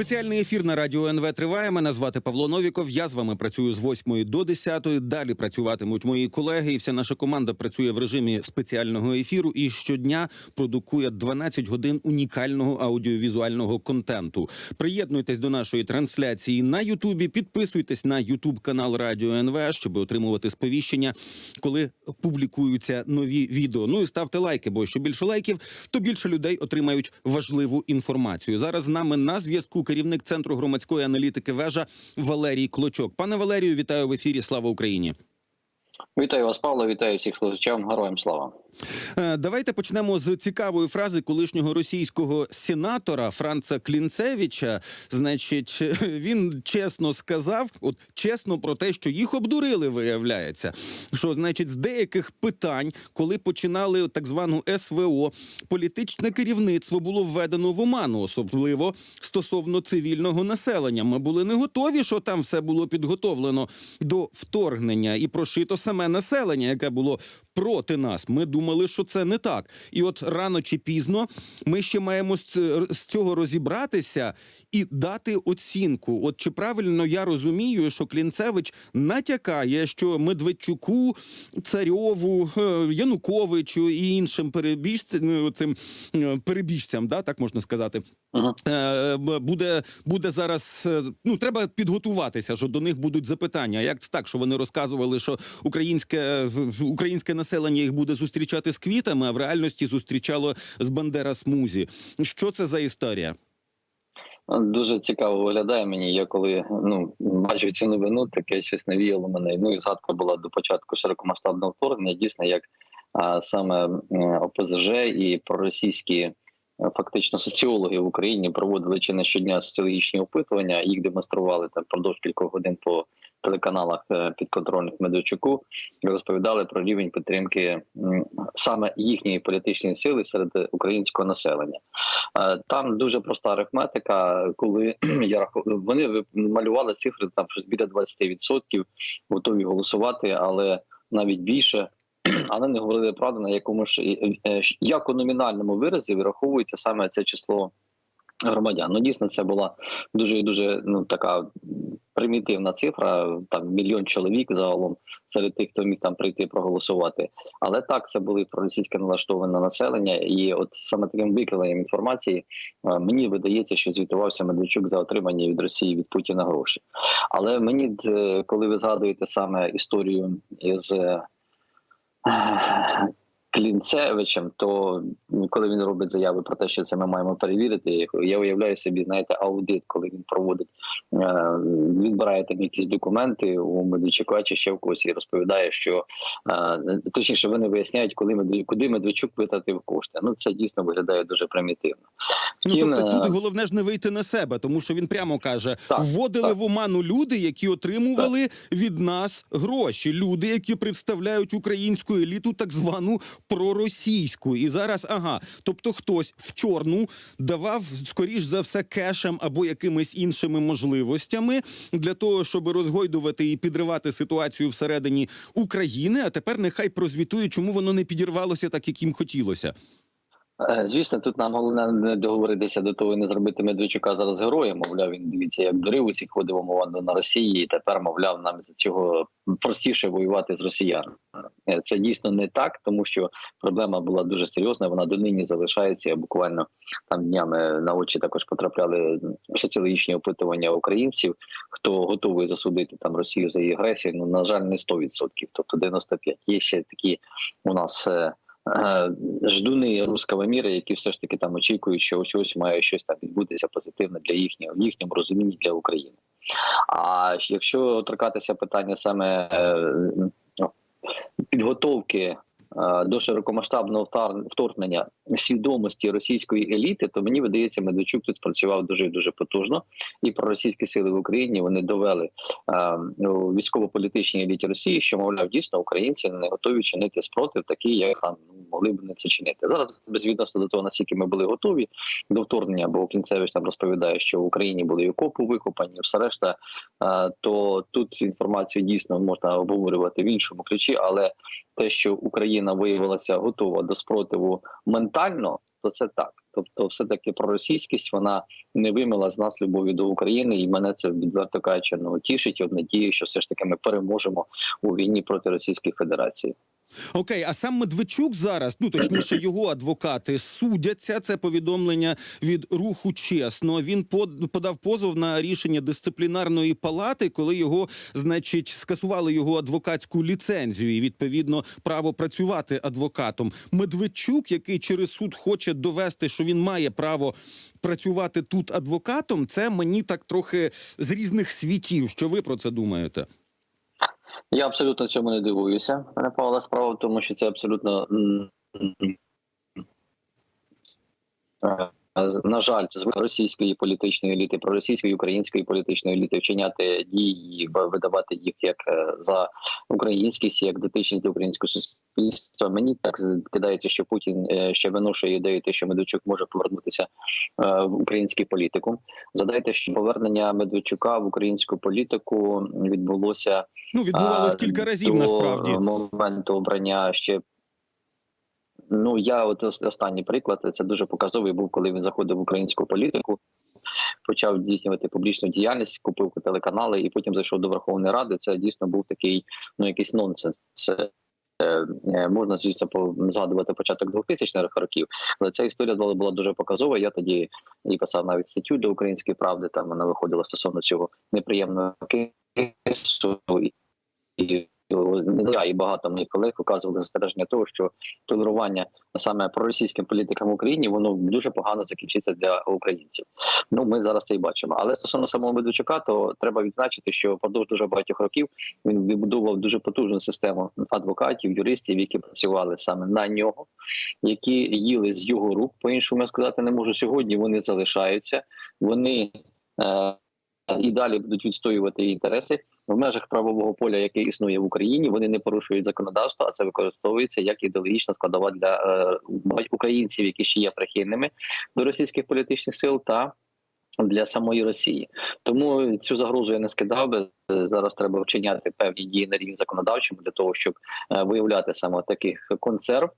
Спеціальний ефір на радіо НВ триває. Мене звати Павло Новіков. Я з вами працюю з 8 до 10. Далі працюватимуть мої колеги, і вся наша команда працює в режимі спеціального ефіру і щодня продукує 12 годин унікального аудіовізуального контенту. Приєднуйтесь до нашої трансляції на Ютубі. Підписуйтесь на Ютуб канал Радіо НВ, щоб отримувати сповіщення, коли публікуються нові відео. Ну і ставте лайки, бо що більше лайків, то більше людей отримають важливу інформацію. Зараз з нами на зв'язку керівник центру громадської аналітики вежа Валерій Клочок. Пане Валерію, вітаю в ефірі. Слава Україні. Вітаю вас, Павло. Вітаю всіх слухачів. Героям слава. Е, Давайте почнемо з цікавої фрази колишнього російського сенатора Франца Клінцевича. Значить, він чесно сказав, от чесно про те, що їх обдурили, виявляється. Що значить, з деяких питань, коли починали так звану СВО, політичне керівництво було введено в оману, особливо стосовно цивільного населення. Ми були не готові, що там все було підготовлено до вторгнення і прошито саме населення, яке було проти нас. Ми думали, що це не так. І от рано чи пізно ми ще маємо з цього розібратися і дати оцінку. От чи правильно я розумію, що Клінцевич натякає, що Медведчуку, Царьову, е, Януковичу і іншим перебіжцям, цим е, перебіжцям, да, так можна сказати. Е, буде, буде зараз. е, Ну треба підготуватися, що до них будуть запитання. Як це так, що вони розказували, що українське е, українське населення їх буде зустрічати з квітами, а в реальності зустрічало з Бандера Смузі. Що це за історія? Дуже цікаво виглядає мені. Я коли ну бачу цю новину, таке щось навіяло мене. Ну і згадка була до початку широкомасштабного вторгнення. Дійсно, як а, саме ОПЗЖ і проросійські фактично соціологи в Україні проводили чи не щодня соціологічні опитування. Їх демонстрували там впродовж кількох годин по телеканалах е, підконтрольних Медведчуку. Розповідали про рівень підтримки саме їхньої політичної сили серед українського населення. Е, Там дуже проста арифметика. Коли я вони малювали цифри там щось біля 20% готові голосувати, але навіть більше. Але не говорили правду, на якому ж е, е, як у номінальному виразі вираховується саме це число громадян. Ну дійсно, це була дуже і дуже ну така примітивна цифра. Там мільйон чоловік загалом серед тих, хто міг там прийти проголосувати. Але так це були проросійське налаштоване населення, і от саме таким викривленням інформації е, мені видається, що звітувався Медведчук за отримання від Росії від Путіна гроші. Але мені, коли ви згадуєте саме історію із е, Клінцевичем, то коли він робить заяви про те, що це ми маємо перевірити, я уявляю собі, знаєте, аудит, коли він проводить, е, відбирає там якісь документи у Медведчука чи ще в когось і розповідає, що е, точніше вони виясняють, коли Медведчук, куди Медведчук витратив кошти. Ну це дійсно виглядає дуже примітивно. Ну Втім, тобто е, тут головне ж не вийти на себе, тому що він прямо каже: Так, вводили так. в оману люди, які отримували від нас гроші. Люди, які представляють українську еліту, так звану проросійську. І зараз, ага, тобто хтось в чорну давав скоріш за все кешем або якимись іншими можливостями для того, щоб розгойдувати і підривати ситуацію всередині України. А тепер нехай прозвітує, чому воно не підірвалося так, як їм хотілося. Е, Звісно, тут нам головне не договоритися до того і не зробити Медведчука зараз героєм. Мовляв, він дивіться, як дурив усіх ходив умовно на Росії, і тепер, мовляв, нам за цього простіше воювати з росіянами. Е, Це дійсно не так, тому що проблема була дуже серйозна. Вона донині залишається. Я буквально там днями на очі також потрапляли соціологічні опитування українців, хто готовий засудити там Росію за її агресію. Ну на жаль, не 100%, тобто 95%. Є ще такі у нас. Е, ждуни руського міра, які все ж таки там очікують, що ось ось має щось там відбутися позитивне для їхнього в їхньому розумінні для України. А якщо торкатися питання саме е, ну, підготовки до широкомасштабного вторгнення свідомості російської еліти, то мені видається, Медведчук тут спрацював дуже дуже потужно, і проросійські сили в Україні вони довели е, військово-політичній еліті Росії, що мовляв дійсно українці не готові чинити спротив, такий як ну, могли б не це чинити. Зараз безвідносно до того, наскільки ми були готові до вторгнення, бо Клінцевич нам розповідає, що в Україні були і окопи викопані, і все решта. е, То тут інформацію дійсно можна обговорювати в іншому ключі, але те, що Україна виявилася готова до спротиву ментально, то це так. Тобто, все таки проросійськість вона не вимила з нас любові до України, і мене це відверто кажучи, ну тішить. От надію, що все ж таки ми переможемо у війні проти Російської Федерації. Окей, а сам Медведчук зараз, ну точніше, його адвокати судяться. Це повідомлення від руху чесно. Він под- подав позов на рішення дисциплінарної палати, коли його, значить, скасували його адвокатську ліцензію і відповідно право працювати адвокатом. Медведчук, який через суд хоче довести, що він має право працювати тут адвокатом, це мені так трохи з різних світів. Що ви про це думаєте? Я абсолютно цьому не дивуюся. пане Павла справа в тому, що це абсолютно на жаль, з російської політичної еліти, проросійської української політичної еліти вчиняти дії, видавати їх як е, за українськість, як дотичність до українського суспільства. Мені так кидається, що Путін е, ще виношує ідею, те, що Медведчук може повернутися е, в український політику. Задайте, що повернення Медведчука в українську політику відбулося Ну відбувалось кілька разів насправді. моменту обрання ще. Ну я от останній приклад це дуже показовий був, коли він заходив в українську політику, почав здійснювати публічну діяльність, купив телеканали і потім зайшов до Верховної Ради. Це дійсно був такий ну якийсь нонсенс. Це е, е, можна звісно згадувати початок 2000-х років, але ця історія була, дуже показова. Я тоді і писав навіть статтю для української правди. Там вона виходила стосовно цього неприємного кейсу. І я і багато моїх колег показували застереження того, що толерування саме проросійським політикам в Україні воно дуже погано закінчиться для українців. Ну ми зараз це і бачимо. Але стосовно самого Медведчука, то треба відзначити, що впродовж дуже багатьох років він вибудовував дуже потужну систему адвокатів, юристів, які працювали саме на нього, які їли з його рук. По іншому я сказати не можу сьогодні. Вони залишаються, вони е, і далі будуть відстоювати інтереси в межах правового поля, яке існує в Україні. Вони не порушують законодавство, а це використовується як ідеологічна складова для е, українців, які ще є прихильними до російських політичних сил та. Для самої Росії тому цю загрозу я не скидав би зараз. Треба вчиняти певні дії на рівні законодавчому для того, щоб е, виявляти саме таких консерв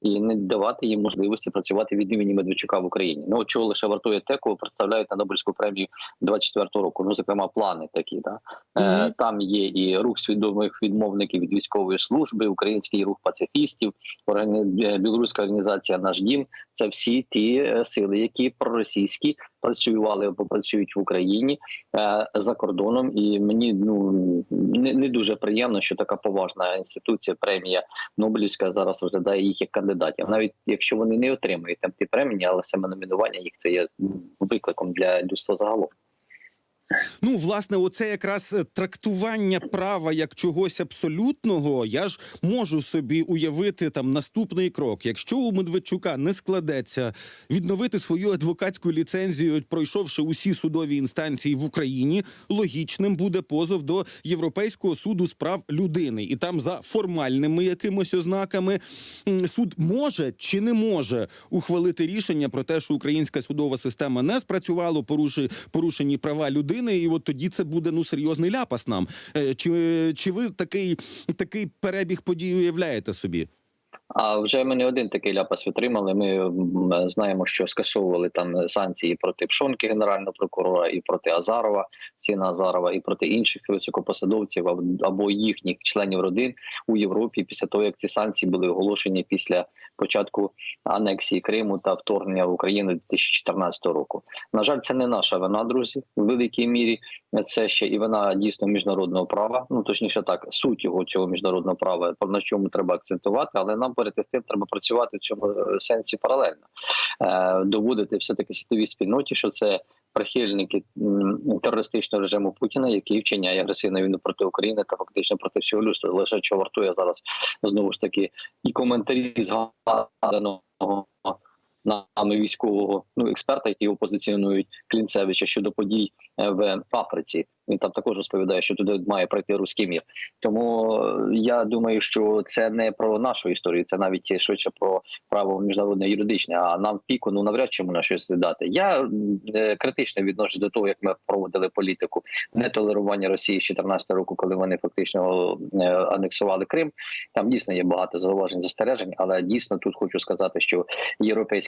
і не давати їм можливості працювати від імені Медведчука в Україні. Ну чого лише вартує те, кого представляють на Нобелівську премію 24-го року. Ну зокрема, плани такі. Да? Е, Мгм. там є і рух свідомих відмовників від військової служби, український рух пацифістів, е, білоруська організація Наш дім. Це всі ті е, сили, які проросійські працювали або працюють в Україні е, за кордоном. І мені ну не, не дуже приємно, що така поважна інституція, премія Нобелівська зараз розглядає їх як кандидатів, навіть якщо вони не отримують там ті премії, але саме номінування їх це є викликом для людства загалом. Ну, власне, оце якраз е, трактування права як чогось абсолютного. Я ж можу собі уявити там наступний крок. Якщо у Медведчука не складеться відновити свою адвокатську ліцензію, пройшовши усі судові інстанції в Україні, логічним буде позов до Європейського суду з прав людини, і там за формальними якимось ознаками суд може чи не може ухвалити рішення про те, що українська судова система не спрацювала, порушені права людини, і от тоді це буде ну серйозний ляпас нам. Е, Чи, чи ви такий, такий перебіг подій уявляєте собі? А вже ми не один такий ляпас отримали. Ми знаємо, що скасовували там санкції проти Пшонки, генерального прокурора, і проти Азарова, сина Азарова, і проти інших високопосадовців або їхніх членів родин у Європі. Після того як ці санкції були оголошені після початку анексії Криму та вторгнення в Україну 2014 року. На жаль, це не наша вина, друзі, в великій мірі. Це ще і вина дійсно міжнародного права. Ну точніше, так суть його цього міжнародного права на чому треба акцентувати, але нам перед тим треба працювати в цьому е, сенсі паралельно, е, доводити все таки світовій спільноті, що це прихильники терористичного режиму Путіна, який вчиняє агресивну війну проти України та фактично проти всього людства. Лише що вартує зараз знову ж таки і коментарі згаданого нами військового ну експерта, який його позиціонують Клінцевича щодо подій е, в Африці. Він там також розповідає, що туди має пройти руський мір. Тому е, я думаю, що це не про нашу історію, це навіть швидше про право міжнародне юридичне. А нам піку ну навряд чи можна щось дати. Я е, критично відношусь до того, як ми проводили політику нетолерування Росії з 14 року, коли вони фактично анексували Крим. Там дійсно є багато зауважень застережень, але дійсно тут хочу сказати, що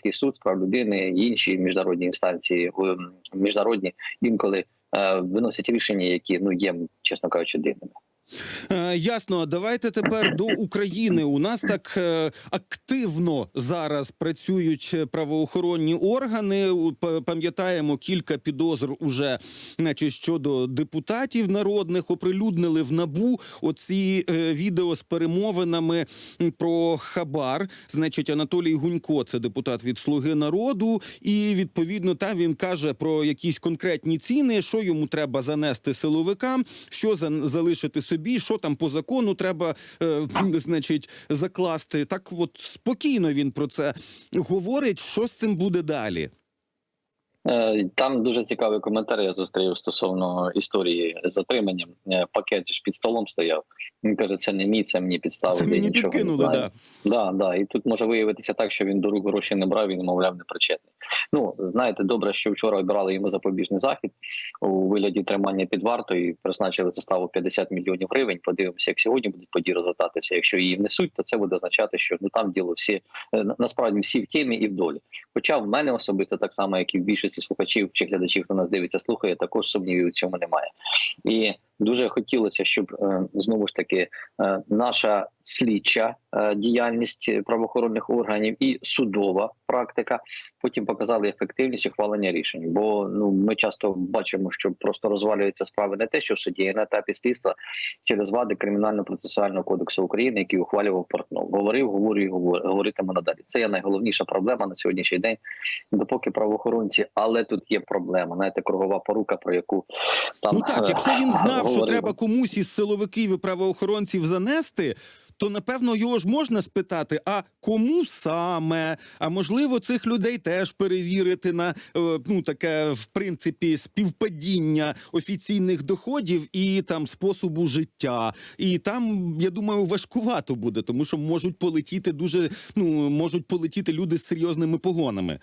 Європейський суд з прав людини і інші міжнародні інстанції е, міжнародні інколи е, виносять рішення, які ну є, чесно кажучи, дивними. Е, Ясно, давайте тепер до України. У нас так е, активно зараз працюють правоохоронні органи. Пам'ятаємо кілька підозр уже, значить, щодо депутатів народних оприлюднили в набу оці е, відео з перемовинами про хабар. Значить, Анатолій Гунько, це депутат від Слуги народу, і відповідно там він каже про якісь конкретні ціни, що йому треба занести силовикам, що за залишити собі, що там по закону треба, е, значить, закласти. Так, от спокійно він про це говорить. Що з цим буде далі? Е, Там дуже цікавий коментар я зустрів стосовно історії з затриманням. Е, Пакет ж під столом стояв. Він каже, це не мій, це мені підставили. Це мені нічого підкинули, знаю. да. Да, да. І тут може виявитися так, що він до рук гроші не брав, він, мовляв, не причетний. Ну, знаєте, добре, що вчора обирали йому запобіжний захід у вигляді тримання під вартою призначили заставу 50 мільйонів гривень. Подивимося, як сьогодні будуть події розвертатися. Якщо її внесуть, то це буде означати, що ну там діло всі е, на- насправді всі в темі і в долі. Хоча в мене особисто так само, як і в більшості слухачів чи глядачів, хто нас дивиться, слухає, також сумнівів у цьому немає. І дуже хотілося, щоб е, знову ж таки е, наша слідча е, діяльність правоохоронних органів і судова практика потім показали ефективність ухвалення рішень. Бо ну ми часто бачимо, що просто розвалюються справи не те, що в суді, а на етапі слідства через вади кримінально-процесуального кодексу України, який ухвалював Портнов. Говорив, говорю і говорю, говоритиму надалі. Це є найголовніша проблема на сьогоднішній день, допоки правоохоронці, але тут є проблема. Знаєте, кругова порука, про яку там Ну так, якщо він знав, що треба комусь із силовиків і правоохоронців занести. То напевно його ж можна спитати: а кому саме? А можливо, цих людей теж перевірити на е, ну таке в принципі співпадіння офіційних доходів і там способу життя. І там я думаю, важкувато буде, тому що можуть полетіти дуже ну можуть полетіти люди з серйозними погонами.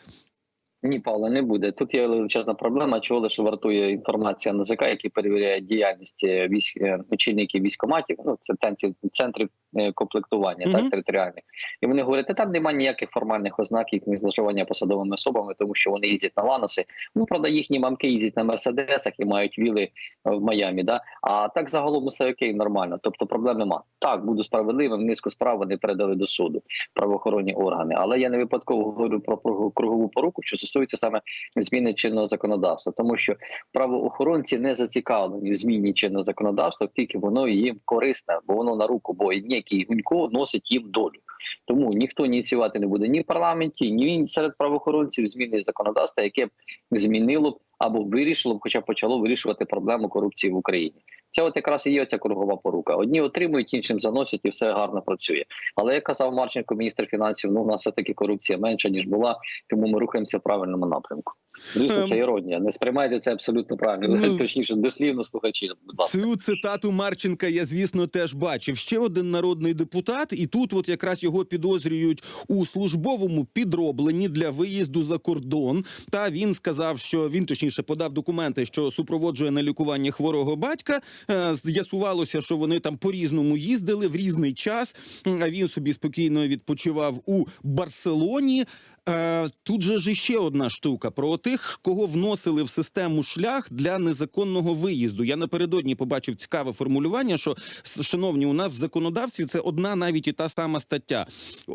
Ні, Павло, не буде. Тут є величезна проблема, чого лише вартує інформація НАЗК, який перевіряє діяльність е, військ е, очільників військоматів. Ну це центрів центрів е, комплектування Мгм. так територіальних. І вони говорять, там немає ніяких формальних ознак їх зловживання посадовими особами, тому що вони їздять на ланоси. Ну правда, їхні мамки їздять на мерседесах і мають віли в Майамі. Да? А так загалом усе окей, нормально. Тобто проблем нема. Так буду справедливим. Низку справ вони передали до суду правоохоронні органи. Але я не випадково говорю про про кругову поруку, що стосується саме зміни чинного законодавства, тому що правоохоронці не зацікавлені в зміні чинного законодавства, тільки воно їм корисне, бо воно на руку, бо ніякий гунько носить їм долю. Тому ніхто ініціювати не буде ні в парламенті, ні серед правоохоронців зміни законодавства, яке б змінило б або вирішило б, хоча почало вирішувати проблему корупції в Україні. Це от якраз і є ця кругова порука. Одні отримують, іншим заносять, і все гарно працює. Але як казав Марченко, міністр фінансів, ну у нас все таки корупція менша ніж була, тому ми рухаємося в правильному напрямку. Звісно, це Ем. іронія. Не сприймайте це абсолютно правильно. Ну, Точніше, дослівно слухачі. Будь ласка. Цю цитату Марченка я, звісно, теж бачив. Ще один народний депутат, і тут от якраз його підозрюють у службовому підробленні для виїзду за кордон. Та він сказав, що він точніше подав документи, що супроводжує на лікування хворого батька. Е, З'ясувалося, що вони там по різному їздили в різний час. А він собі спокійно відпочивав у Барселоні. Е, Тут же ж іще одна штука про тих, кого вносили в систему шлях для незаконного виїзду. Я напередодні побачив цікаве формулювання, що шановні, у нас в законодавстві це одна навіть і та сама стаття: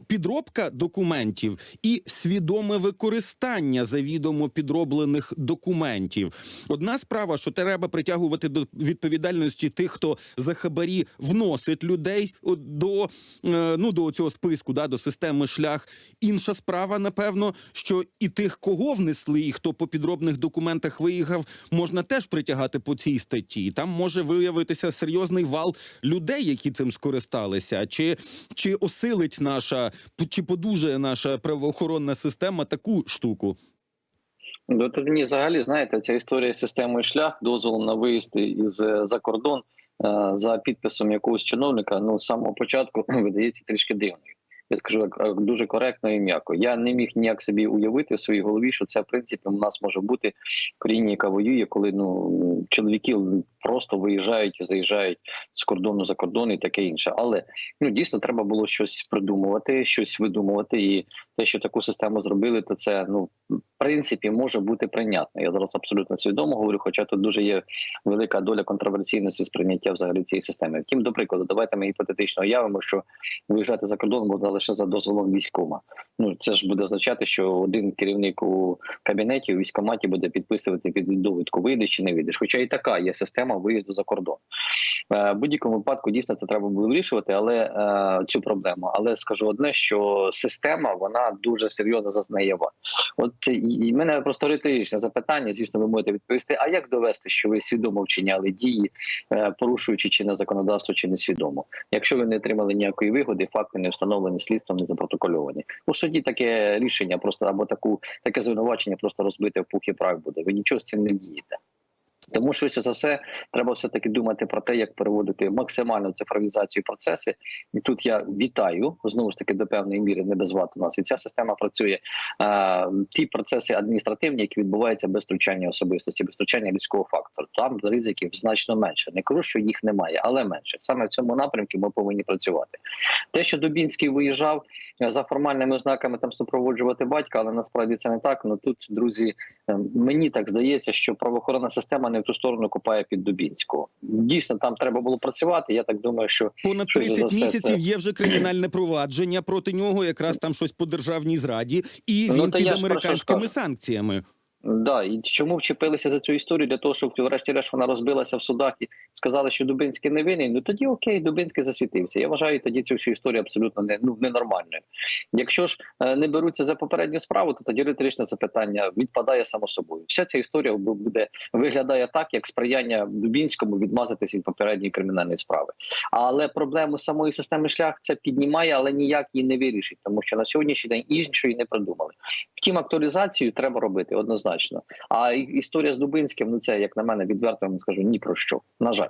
підробка документів і свідоме використання завідомо підроблених документів. Одна справа, що треба притягувати до відповідальності тих, хто за хабарі вносить людей до е, ну до цього списку, да, до системи шлях. Інша справа, напевно, що і тих, кого внесли, і хто по підробних документах виїхав, можна теж притягати по цій статті. Там може виявитися серйозний вал людей, які цим скористалися. Чи, чи осилить наша, чи подужає наша правоохоронна система таку штуку? Ну, то взагалі знаєте, ця історія з системою шлях дозволом на виїзд із е, за кордон е, за підписом якогось чиновника. Ну з самого початку видається трішки дивною. Я скажу як як дуже коректно і м'яко. Я не міг ніяк собі уявити в своїй голові, що це в принципі у нас може бути в країні, яка воює, коли ну чоловіки просто виїжджають і заїжджають з кордону за кордон і таке інше. Але ну дійсно треба було щось придумувати, щось видумувати. І те, що таку систему зробили, то це ну принципі може бути прийнятно. Я зараз абсолютно свідомо говорю, хоча тут дуже є велика доля контроверсійності сприйняття взагалі цієї системи. Втім, до прикладу, давайте ми гіпотетично уявимо, що виїжджати за кордон буде лише за дозволом військома. Ну це ж буде означати, що один керівник у кабінеті у військкоматі буде підписувати під довідку, вийдеш чи не вийдеш. Хоча і така є система виїзду за кордон. Е, В будь-якому випадку дійсно це треба було вирішувати, але е, цю проблему. Але скажу одне, що система вона дуже серйозно зазнає вад. От і і мене просто риторичне запитання. Звісно, ви можете відповісти. А як довести, що ви свідомо вчиняли дії, порушуючи чи на законодавство чи несвідомо? Якщо ви не отримали ніякої вигоди, факти не встановлені слідством, не запротокольовані. У суді таке рішення просто або таку таке звинувачення просто розбите в пух і прах буде. Ви нічого з цим не дієте. Тому швидше за все треба все таки думати про те, як переводити максимальну цифровізацію процеси. І тут я вітаю знову ж таки до певної міри не без вад у нас. І ця система працює. Е, ті процеси адміністративні, які відбуваються без втручання особистості, без втручання людського фактору. Там ризиків значно менше. Не кажу, що їх немає, але менше. Саме в цьому напрямку ми повинні працювати. Те, що Дубінський виїжджав е, за формальними ознаками там супроводжувати батька, але насправді це не так. Ну тут, друзі, е, мені так здається, що правоохоронна система не ту сторону копає під Дубінського. Дійсно, там треба було працювати. Я так думаю, що Понад Швидше 30 все, місяців це- є вже кримінальне провадження проти нього, якраз там щось по державній зраді, і Ну, він під американськими санкціями. Да, і чому вчепилися за цю історію для того, щоб врешті-решт вона розбилася в судах і сказали, що Дубинський не винний. Ну тоді окей, Дубинський засвітився. Я вважаю тоді цю всю історію абсолютно не ну ненормальною. Якщо ж е, не беруться за попередню справу, то тоді риторичне запитання відпадає само собою. Вся ця історія буде виглядає так, як сприяння Дубінському відмазатися від попередньої кримінальної справи. Але проблему самої системи шлях це піднімає, але ніяк її не вирішить, тому що на сьогоднішній день іншої не придумали. Втім, актуалізацію треба робити однозначно. А історія з Дубинським, ну це як на мене, відверто вам скажу ні про що. На жаль.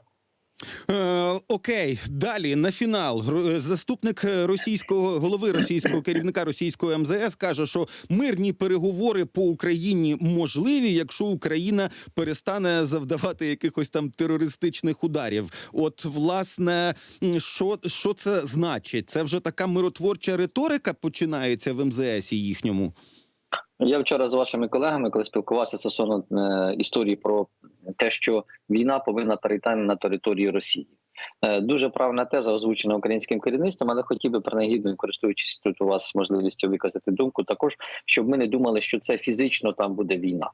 Е, окей, далі на фінал. Е, Заступник е, російського голови російського керівника російського МЗС каже, що мирні переговори по Україні можливі, якщо Україна перестане завдавати якихось там терористичних ударів. От власне, що, що це значить? Це вже така миротворча риторика починається в МЗС їхньому. Я вчора з вашими колегами, коли спілкувався стосовно е, історії про те, що війна повинна перейти на територію Росії. Е, Дуже правна теза озвучена українським керівництвом, але хотів би принагідно, користуючись тут у вас можливістю виказати думку, також щоб ми не думали, що це фізично там буде війна.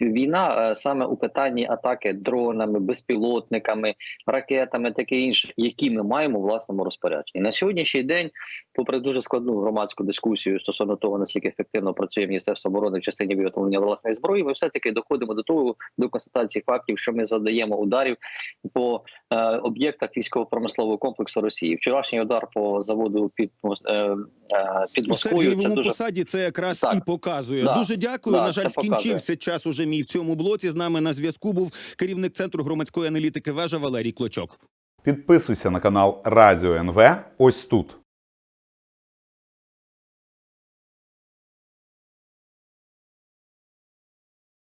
Війна е, саме у питанні атаки дронами, безпілотниками, ракетами, таке інше, які ми маємо у власному розпорядженні на сьогоднішній день, попри дуже складну громадську дискусію стосовно того, наскільки ефективно працює міністерство оборони в частині виготовлення власної зброї, ми все таки доходимо до того до констатації фактів, що ми задаємо ударів по е, об'єктах військово-промислового комплексу Росії. Вчорашній удар по заводу під е, е, під Москвою. Це дуже посаді це якраз Так. і показує. Да. Дуже дякую. Да, На жаль, це показує. скінчився час уже мій в цьому блоці. З нами на зв'язку був керівник центру громадської аналітики вежа Валерій Клочок. Підписуйся на канал Радіо НВ ось тут.